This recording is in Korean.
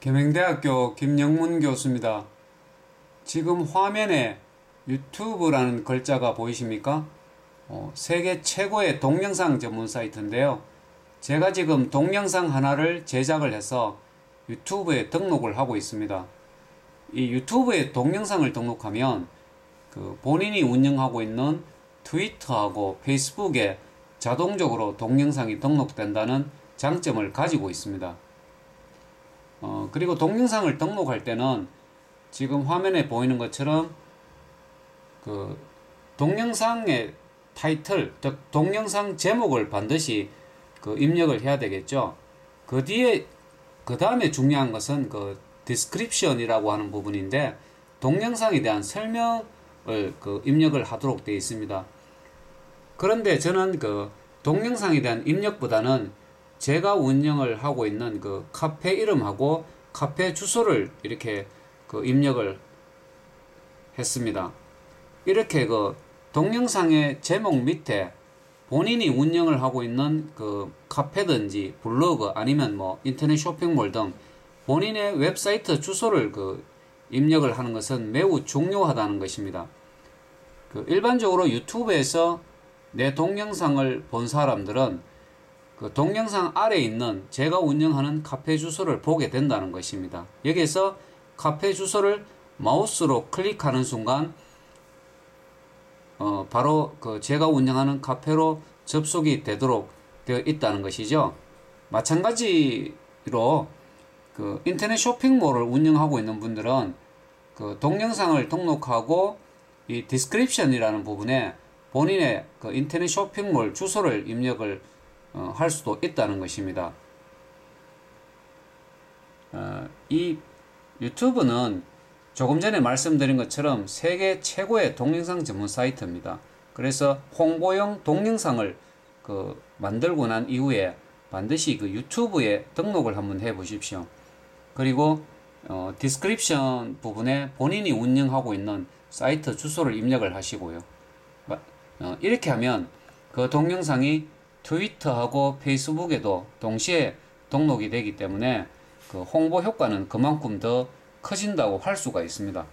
계명대학교 김영문 교수입니다. 지금 화면에 유튜브라는 글자가 보이십니까? 어, 세계 최고의 동영상 전문 사이트인데요. 제가 지금 동영상 하나를 제작을 해서 유튜브에 등록을 하고 있습니다. 이 유튜브에 동영상을 등록하면 그 본인이 운영하고 있는 트위터하고 페이스북에 자동적으로 동영상이 등록된다는 장점을 가지고 있습니다. 어, 그리고 동영상을 등록할 때는 지금 화면에 보이는 것처럼 그 동영상의 타이틀, 즉 동영상 제목을 반드시 그 입력을 해야 되겠죠. 그 뒤에 그 다음에 중요한 것은 그 디스크립션이라고 하는 부분인데 동영상에 대한 설명을 그 입력을 하도록 되어 있습니다. 그런데 저는 그 동영상에 대한 입력보다는 제가 운영을 하고 있는 그 카페 이름하고 카페 주소를 이렇게 그 입력을 했습니다. 이렇게 그 동영상의 제목 밑에 본인이 운영을 하고 있는 그 카페든지 블로그 아니면 뭐 인터넷 쇼핑몰 등 본인의 웹사이트 주소를 그 입력을 하는 것은 매우 중요하다는 것입니다. 그 일반적으로 유튜브에서 내 동영상을 본 사람들은 그 동영상 아래에 있는 제가 운영하는 카페 주소를 보게 된다는 것입니다. 여기에서 카페 주소를 마우스로 클릭하는 순간 어, 바로 그 제가 운영하는 카페로 접속이 되도록 되어 있다는 것이죠. 마찬가지로 그 인터넷 쇼핑몰을 운영하고 있는 분들은 그 동영상을 등록하고 이 디스크립션이라는 부분에 본인의 그 인터넷 쇼핑몰 주소를 입력을 어, 할 수도 있다는 것입니다. 어, 이 유튜브는 조금 전에 말씀드린 것처럼 세계 최고의 동영상 전문 사이트입니다. 그래서 홍보용 동영상을 그 만들고 난 이후에 반드시 그 유튜브에 등록을 한번 해 보십시오. 그리고 어, 디스크립션 부분에 본인이 운영하고 있는 사이트 주소를 입력을 하시고요. 어, 이렇게 하면 그 동영상이 트위터하고 페이스북에도 동시에 등록이 되기 때문에 그 홍보 효과는 그만큼 더 커진다고 할 수가 있습니다.